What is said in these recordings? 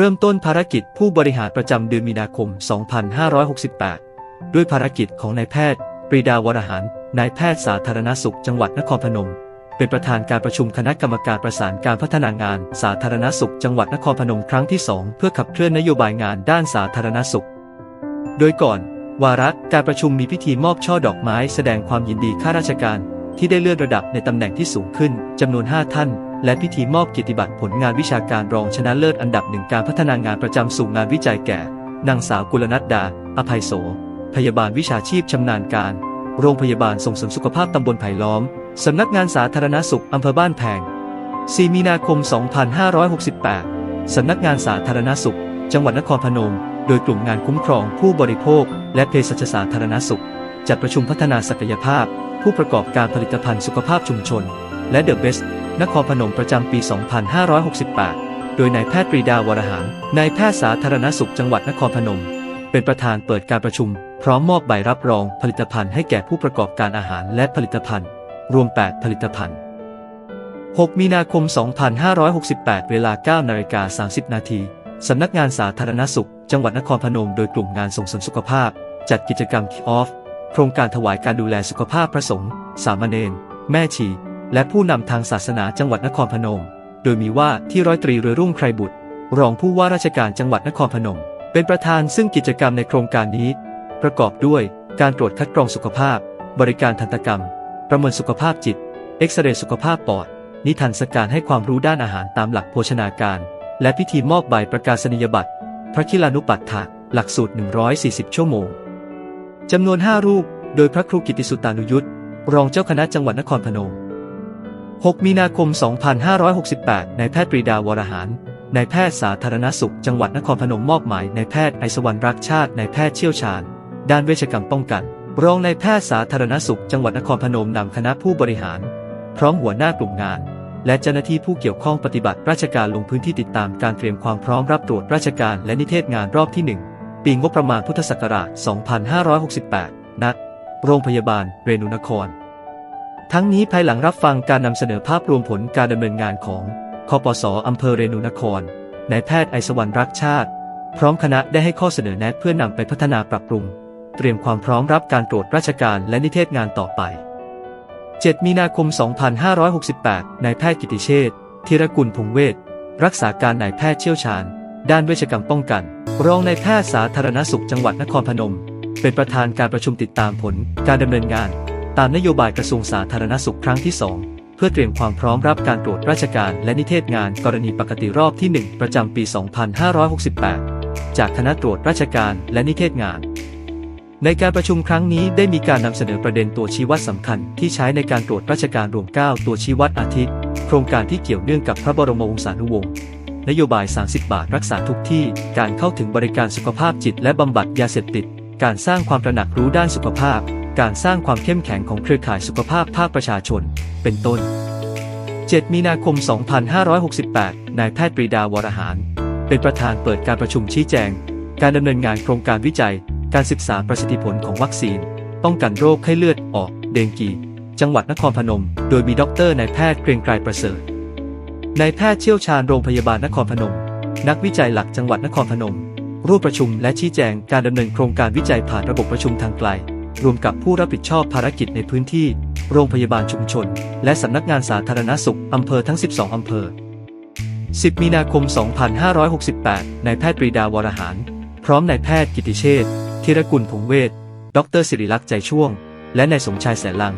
เริ่มต้นภารกิจผู้บริหารประจำเดือนมีนาคม 2568 ด้วยภารกิจของนายแพทย์ ปรีดาวรหารนายแพทย์สาธารณสุขจังหวัดนครพนม เป็นประธานการประชุมคณะกรรมการประสานการพัฒนางาน สาธารณสุข จังหวัดนครพนมครั้งที่ 2 เพื่อขับเคลื่อนนโยบายงานด้านสาธารณสุข โดยก่อน วาระการประชุมมีพิธีมอบช่อดอกไม้ แสดงความยินดีข้าราชการ ที่ได้เลื่อนระดับในตำแหน่งที่สูงขึ้นจำนวน 5 ท่าน และพิธีมอบเกียรติบัตรผลงานวิชาการรองชนะเลิศอันดับหนึ่งการพัฒนางานประจำสู่งานวิจัยแก่ นางสาวกุลนัดดา อภัยโส พยาบาลวิชาชีพชำนาญการ โรงพยาบาลส่งเสริมสุขภาพตำบลไผ่ล้อม สำนักงานสาธารณสุขอำเภอบ้านแพง 4 มีนาคม 2568 สำนักงานสาธารณสุข จังหวัดนครพนม โดยกลุ่มงานคุ้มครองผู้บริโภค และเภสัชสาธารณสุข จัดประชุมพัฒนาศักยภาพ ผู้ประกอบการผลิตภัณฑ์สุขภาพชุมชน และเดอะเบส นครพนมประจำปี 2568 โดยนายแพทย์ปรีดาวรหารนายแพทย์สาธารณสุขจังหวัดนครพนม เป็นประธานเปิดการประชุม พร้อมมอบใบรับรองผลิตภัณฑ์ให้แก่ผู้ประกอบการอาหารและผลิตภัณฑ์ รวม 8 ผลิตภัณฑ์ 6 มีนาคม 2568 เวลา 9 นาฬิกา 30 นาทีสำนักงานสาธารณสุข จังหวัดนครพนม โดยกลุ่มงานส่งเสริมสุขภาพ จัดกิจกรรม Kick Off โครงการถวายการดูแลสุขภาพพระสงฆ์สามเณรแม่ชี และผู้นำทางศาสนาจังหวัดนครพนม โดยมีว่าที่ร้อยตรีเรือรุ่งไครบุตร รองผู้ว่าราชการจังหวัดนครพนม เป็นประธานซึ่งกิจกรรมในโครงการนี้ ประกอบด้วยการตรวจคัดกรองสุขภาพ บริการทันตกรรม ประเมินสุขภาพจิต เอ็กซเรย์สุขภาพปอด นิทรรศการให้ความรู้ด้านอาหารตามหลักโภชนาการ และพิธีมอบใบประกาศนียบัตร พระคิลานุปัฏฐะหลักสูตร 140 ชั่วโมงจำนวน 5 รูป โดยพระครูกิติสุตานุยุทธรองเจ้าคณะจังหวัดนครพนม 6 มีนาคม 2568 นายแพทย์ปรีดาวรหารนายแพทย์สาธารณสุข จังหวัดนครพนมมอบหมายนายแพทย์ไอสวรรค์รักชาตินายแพทย์เชี่ยวชาญ ด้านเวชกรรมป้องกัน รองนายแพทย์สาธารณสุข จังหวัดนครพนมนำคณะผู้บริหาร พร้อมหัวหน้ากลุ่มงาน และเจ้าหน้าที่ผู้เกี่ยวข้องปฏิบัติราชการลงพื้นที่ติดตามการเตรียมความพร้อมรับตรวจราชการและนิเทศงานรอบที่ 1 ปีงบประมาณพุทธศักราช 2568 ณ โรงพยาบาลเรนุนคร ทั้งนี้ภายหลังรับฟังการนำเสนอภาพรวมผลการดำเนินงานของคอปสอำเภอเรนุนครนายแพทย์ไอสวรรค์รักชาติ พร้อมคณะได้ให้ข้อเสนอแนะเพื่อนำไปพัฒนาปรับปรุง เตรียมความพร้อมรับการตรวจราชการและนิเทศงานต่อไป 7 มีนาคม 2568 นายแพทย์กิติเชษฐ์ธีรกุลพงเวชรักษาการนายแพทย์เชี่ยวชาญ ด้านเวชกรรมป้องกัน รองนายแพทย์สาธารณสุขจังหวัดนครพนม เป็นประธานการประชุมติดตามผลการดำเนินงาน ตามนโยบายกระทรวงสาธารณสุขครั้งที่ 2 เพื่อเตรียมความพร้อมรับการตรวจราชการและนิเทศงานกรณีปกติรอบที่ 1 ประจำปี 2568 จากคณะตรวจราชการและนิเทศงาน ในการประชุมครั้งนี้ได้มีการนำเสนอประเด็นตัวชี้วัดสำคัญที่ใช้ในการตรวจราชการรวม 9 ตัวชี้วัดอาทิโครงการที่เกี่ยวเนื่องกับพระบรมวงศานุวงศ์นโยบาย 30 บาทรักษาทุกที่ การเข้าถึงบริการสุขภาพจิตและบำบัดยาเสพติด การสร้างความตระหนักรู้ด้านสุขภาพ การสร้างความเข้มแข็งของเครือข่ายสุขภาพภาคประชาชน เป็นต้น 7 มีนาคม 2568 นายแพทย์ปรีดาวรหาร เป็นประธานเปิดการประชุมชี้แจง การดำเนินงานโครงการวิจัย การศึกษาประสิทธิผลของวัคซีน ป้องกันโรคไข้เลือดออก เดงกี จังหวัดนครพนม โดยมีด็อกเตอร์นายแพทย์เกรียงไกรประเสริฐนายแพทย์เชี่ยวชาญโรงพยาบาลนครพนม นักวิจัยหลักจังหวัดนครพนมร่วมประชุมและชี้แจงการดำเนินโครงการวิจัยผ่านระบบประชุมทางไกล รวมกับผู้รับผิดชอบภารกิจในพื้นที่ โรงพยาบาลชุมชน และสำนักงานสาธารณสุขอำเภอทั้ง 12 อำเภอ 10 มีนาคม 2568 นายแพทย์ปรีดาวรหาร พร้อมนายแพทย์กิติเชษฐ์ธีรกุลพงเวชดรศิริลักษ์ใจช่วง และนายสมชายแสนลัง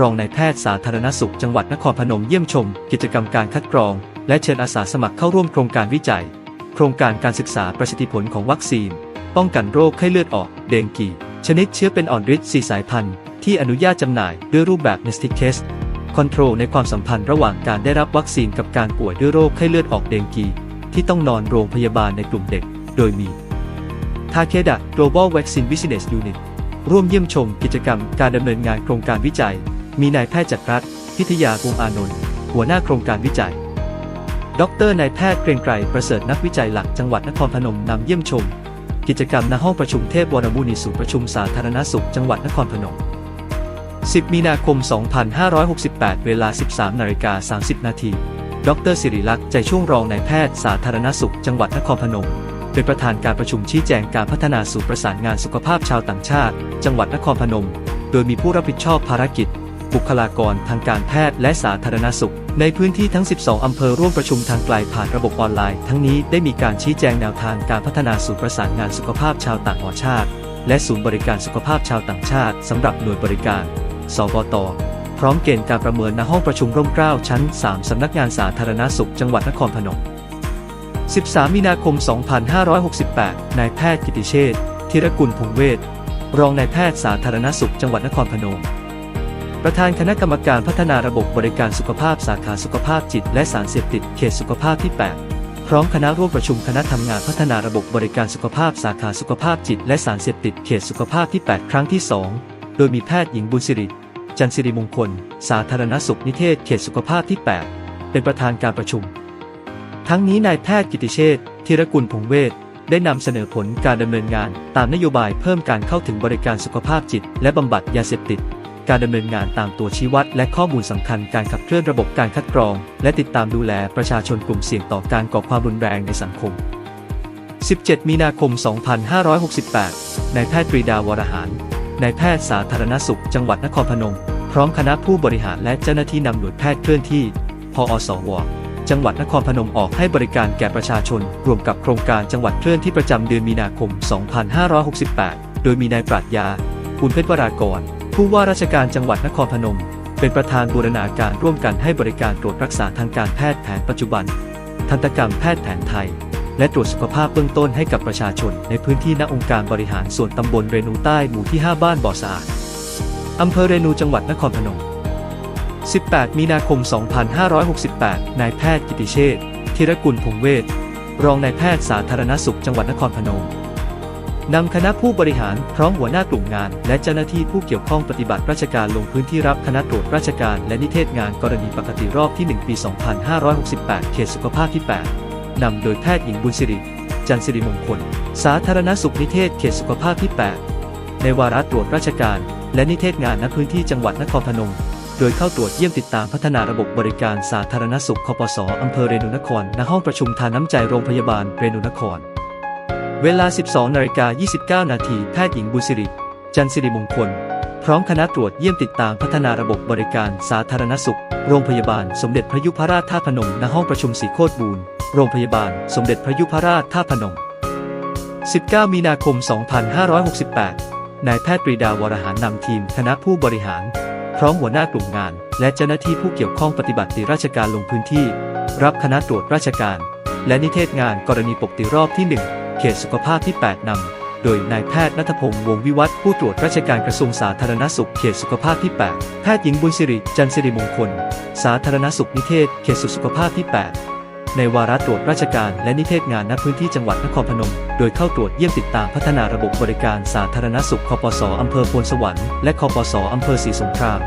รองนายแพทย์สาธารณสุขจังหวัดนครพนมเยี่ยมชม กิจกรรมการคัดกรอง และเชิญอาสาสมัครเข้าร่วมโครงการวิจัย โครงการการศึกษาประสิทธิผลของวัคซีน ป้องกันโรคไข้เลือดออก เดงกี ชนิดเชื้อเป็นอ่อนฤทธิ์4สายพันธุ์ที่อนุญาตจำหน่ายด้วยรูปแบบ Nestic Test คอนโทรลในความสัมพันธ์ระหว่างการได้รับวัคซีนกับการป่วยด้วยโรคไข้เลือดออกเดงกี ที่ต้องนอนโรงพยาบาลในกลุ่มเด็ก โดยมีทาเคดะ Global Vaccine Business Unit ร่วมเยี่ยมชมกิจกรรมการดำเนินงานโครงการวิจัย มีนายแพทย์จักรรัตนพิทยาวงอานนท์หัวหน้าโครงการวิจัย ดรนายแพทย์เกรียงไกรประเสริฐนักวิจัยหลักจังหวัดนครพนมนำเยี่ยมชม กิจกรรมณห้องประชุมเทพวรมุนีศูนย์ประชุมสาธารณสุขจังหวัดนครพนม 10 มีนาคม 2568 เวลา 13นาฬิกา30 นาที ดรศิริลักษณ์ใจช่วงรองนายแพทย์สาธารณสุขจังหวัดนครพนม เป็นประธานการประชุมชี้แจงการพัฒนาศูนย์ประสานงานสุขภาพชาวต่างชาติ จังหวัดนครพนม โดยมีผู้รับผิดชอบภารกิจ บุคลากรทางการแพทย์และสาธารณสุข ในพื้นที่ทั้ง 12 อำเภอร่วมประชุมทางไกลผ่านระบบออนไลน์ ทั้งนี้ได้มีการชี้แจงแนวทางการพัฒนาศูนย์ประสานงานสุขภาพชาวต่างชาติ และศูนย์บริการสุขภาพชาวต่างชาติสำหรับหน่วยบริการ สบตพร้อมเกณฑ์การประเมินณห้องประชุมร่มเกล้าชั้น 3 สำนักงานสาธารณสุข จังหวัดนครพนม 13 มีนาคม 2568 นายแพทย์กิติเชษฐ์ธีรกุลพงเวทรองนายแพทย์สาธารณสุข จังหวัดนครพนม ประธานคณะกรรมการพัฒนาระบบบริการสุขภาพสาขาสุขภาพจิต และสารเสพติดเขตสุขภาพที่ 8 พร้อมคณะร่วมประชุมคณะทำงานพัฒนาระบบบริการสุขภาพสาขาสุขภาพจิต และสารเสพติดเขตสุขภาพที่ 8 ครั้งที่ 2 โดยมีแพทย์หญิงบุญสิริ จันทร์สิริมงคล สาธารณสุขนิเทศเขตสุขภาพที่ 8 เป็นประธานการประชุม ทั้งนี้นายแพทย์กิติเชษฐ์ธีรกุลพงเวทได้นำเสนอผลการดำเนินงาน ตามนโยบายเพิ่มการเข้าถึงบริการสุขภาพจิต และบำบัดยาเสพติด การดำเนินงานตามตัวชี้วัด และข้อมูลสำคัญการขับเคลื่อนระบบการคัดกรอง และติดตามดูแลประชาชนกลุ่มเสี่ยงต่อการก่อความรุนแรงในสังคม 17 มีนาคม 2568 นายแพทย์ปรีดาวรหาร นายแพทย์สาธารณสุข จังหวัดนครพนม พร้อมคณะผู้บริหารและเจ้าหน้าที่นำหน่วยแพทย์เคลื่อนที่พอสวจังหวัดนครพนมออกให้บริการแก่ประชาชน รวมกับโครงการจังหวัดเคลื่อนที่ประจำเดือนมีนาคม 2568 โดยมีนายปรัชญา คุณเพชรวรากร ผู้ว่าราชการจังหวัดนครพนม เป็นประธานบูรณาการร่วมกันให้บริการตรวจรักษาทางการแพทย์แผนปัจจุบัน ทันตกรรมแพทย์แผนไทย และตรวจสุขภาพเบื้องต้นให้กับประชาชน ในพื้นที่ณองค์การบริหารส่วนตำบลเรนูใต้หมู่ที่ 5 บ้านบ่อสะอาดอำเภอเรนูจังหวัดนครพนม 18 มีนาคม 2568 นายแพทย์กิติเชษฐ์ธีรกุลพงเวทรองนายแพทย์สาธารณสุขจังหวัดนครพนม นำคณะผู้บริหารพร้อมหัวหน้ากลุ่มงาน และเจ้าหน้าที่ผู้เกี่ยวข้องปฏิบัติราชการลงพื้นที่รับคณะตรวจราชการและนิเทศงานกรณีปกติรอบที่ 1 ปี 2568 เขตสุขภาพที่ 8 นำโดยแพทย์หญิงบุญสิริ จันทร์สิริมงคล สาธารณสุขนิเทศเขตสุขภาพที่ 8 ในวาระตรวจราชการ และนิเทศงานณพื้นที่จังหวัดนครพนม โดยเข้าตรวจเยี่ยมติดตามพัฒนาระบบบริการสาธารณสุขคปสอำเภอเรนูนครณห้องประชุมทานน้ำใจโรงพยาบาลเรนูนคร เวลา 12นาฬิกา29 นาทีแพทย์หญิงบุญสิริ จันสิริมงคล พร้อมคณะตรวจเยี่ยมติดตามพัฒนาระบบบริการสาธารณสุข โรงพยาบาลสมเด็จพระยุพราชท่าพนมณห้องประชุมสีโคตรบูรณ์โรงพยาบาลสมเด็จพระยุพราชท่าพนม 19 มีนาคม 2568 นายแพทย์ปรีดาวรหารนำทีมคณะผู้บริหาร พร้อมหัวหน้ากลุ่มงาน และเจ้าหน้าที่ผู้เกี่ยวข้องปฏิบัติราชการลงพื้นที่ รับคณะตรวจราชการ และนิเทศงานกรณีปกติรอบที่ 1 เขตสุขภาพที่ 8 นำ โดยนายแพทย์นัทพงษ์วงวิวัฒผู้ตรวจราชการกระทรวงสาธารณสุขเขตสุขภาพที่ 8 แพทย์หญิงบุญสิริ จันสิริมงคล สาธารณสุขนิเทศ เขตสุขภาพที่ 8 ในวาระตรวจราชการและนิเทศงานณพื้นที่จังหวัดนครพนม โดยเข้าตรวจเยี่ยมติดตามพัฒนาระบบบริการสาธารณสุขคอปสอำเภอพลสวรรค์และคอปสอำเภอศรีสงคราม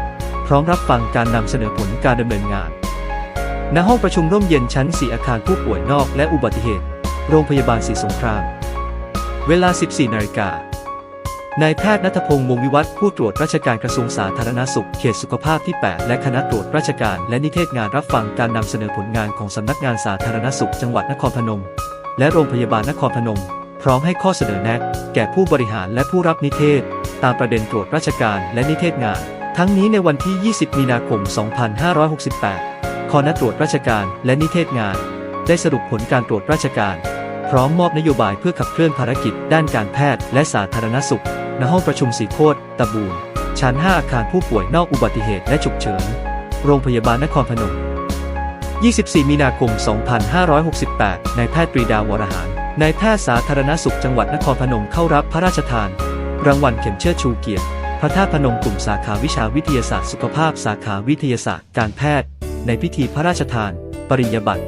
พร้อมรับฟังการนำเสนอผลการดำเนินงานณห้องประชุมร่มเย็นชั้น 4 อาคารผู้ป่วยนอกและอุบัติเหตุ โรงพยาบาลศรีสงคราม เวลา 14 นาฬิกานายแพทย์นัทพงษ์วงวิวัฒน์ผู้ตรวจราชการกระทรวงสาธารณสุข เขตสุขภาพที่ 8 และคณะตรวจราชการและนิเทศงานรับฟังการนำเสนอผลงานของสำนักงานสาธารณสุข จังหวัดนครพนม และโรงพยาบาลนครพนม พร้อมให้ข้อเสนอแนะ แก่ผู้บริหารและผู้รับนิเทศ ตามประเด็นตรวจราชการและนิเทศงาน ทั้งนี้ในวันที่ 20 มีนาคม 2568คณะตรวจราชการและนิเทศงาน ได้สรุปผลการตรวจราชการ พร้อมมอบนโยบายเพื่อขับเคลื่อนภารกิจด้านการแพทย์และสาธารณสุข ณห้องประชุมสีโคตรตะบูนชั้น 5 อาคารผู้ป่วยนอกอุบัติเหตุและฉุกเฉิน โรงพยาบาลนครพนม 24 มีนาคม 2568 นายแพทย์ปรีดาวรหารนายแพทย์สาธารณสุขจังหวัดนครพนมเข้ารับพระราชทาน รางวัลเข็มเชิดชูเกียรติ พระธาตุพนมกลุ่มสาขาวิชาวิทยาศาสตร์สุขภาพ สาขาวิทยาศาสตร์การแพทย์ ในพิธีพระราชทาน ปริญญาบัตร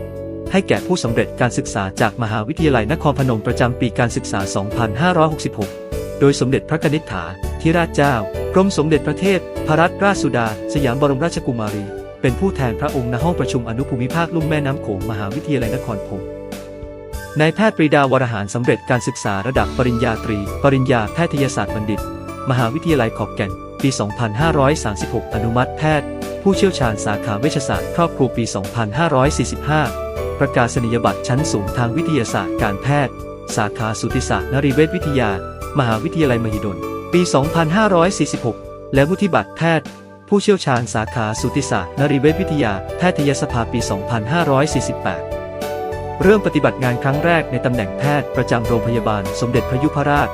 ให้แก่ผู้สำเร็จการศึกษาจากมหาวิทยาลัยนครพนมประจำปีการศึกษา 2566 โดยสมเด็จพระกนิษฐาธิราชเจ้ากรมสมเด็จพระเทพพระรัตนราชสุดา สยามบรมราชกุมารี เป็นผู้แทนพระองค์ณห้องประชุมอนุภูมิภาคลุ่มแม่น้ำโขงมหาวิทยาลัยนครพนมนายแพทย์ปรีดาวรหารสำเร็จการศึกษาระดับปริญญาตรี ปริญญาแพทยศาสตร์บัณฑิต มหาวิทยาลัยขอบแก่น ปี 2536 อนุมัติแพทย์ ผู้ผู้เชี่ยวชาญสาขาเวชศาสตร์ครอบครัวปี 2545 ประกาศนียบัตรชั้นสูงทางวิทยาศาสตร์การแพทย์ สาขาสูติศาสตร์นรีเวชวิทยา มหาวิทยาลัยมหิดล ปี 2546 และวุฒิบัตรแพทย์ ผู้เชี่ยวชาญสาขาสูติศาสตร์นรีเวชวิทยา แพทยสภาปี 2548 เริ่มปฏิบัติงานครั้งแรกในตำแหน่งแพทย์ประจำโรงพยาบาลสมเด็จพระยุพราช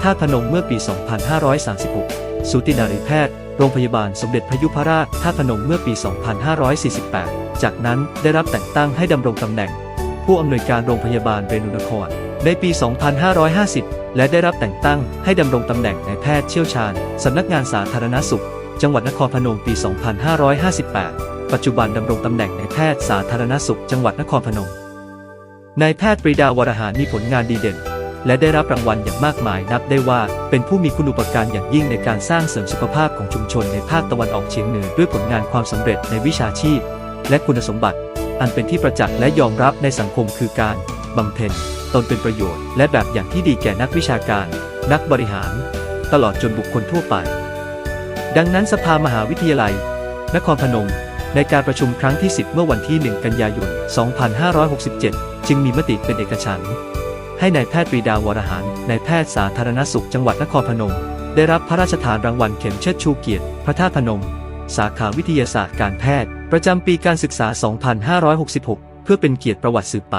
ท่าพนมเมื่อปี 2536 สูตินารีแพทย์ โรงพยาบาลสมเด็จพระยุพราชท่าพนมเมื่อปี 2548 จากนั้นได้รับแต่งตั้งให้ดำรงตำแหน่ง ผู้อำนวยการโรงพยาบาลเรนุนคร ในปี 2550 และได้รับแต่งตั้งให้ดำรงตำแหน่งนายแพทย์เชี่ยวชาญสำนักงานสาธารณสุข จังหวัดนครพนมปี 2558 ปัจจุบันดำรงตำแหน่งนายแพทย์สาธารณสุข จังหวัดนครพนมนายแพทย์ปรีดาวรหารมีผลงานดีเด่น และได้รับรางวัลอย่างมากมายนับได้ว่าเป็นผู้มีคุณูปการอย่างยิ่งในการสร้างเสริมสุขภาพของชุมชนในภาคตะวันออกเฉียงเหนือด้วยผลงานความสำเร็จในวิชาชีพ และคุณสมบัติ อันเป็นที่ประจักษ์และยอมรับในสังคมคือการบำเพ็ญตนเป็นประโยชน์ และแบบอย่างที่ดีแก่นักวิชาการ นักบริหาร ตลอดจนบุคคลทั่วไป ดังนั้นสภามหาวิทยาลัย นครพนมในการประชุมครั้งที่ 10 เมื่อวันที่ 1 กันยายน 2567 จึงมีมติเป็นเอกฉันท์ ให้นายแพทย์ปรีดาวรหารนายแพทย์สาธารณสุขจังหวัดนครพนม ได้รับพระราชทานรางวัลเข็มเชิดชูเกียรติ พระธาตุพนม สาขาวิทยาศาสตร์การแพทย์ ประจำปีการศึกษา 2566 เพื่อเป็นเกียรติประวัติสืบไป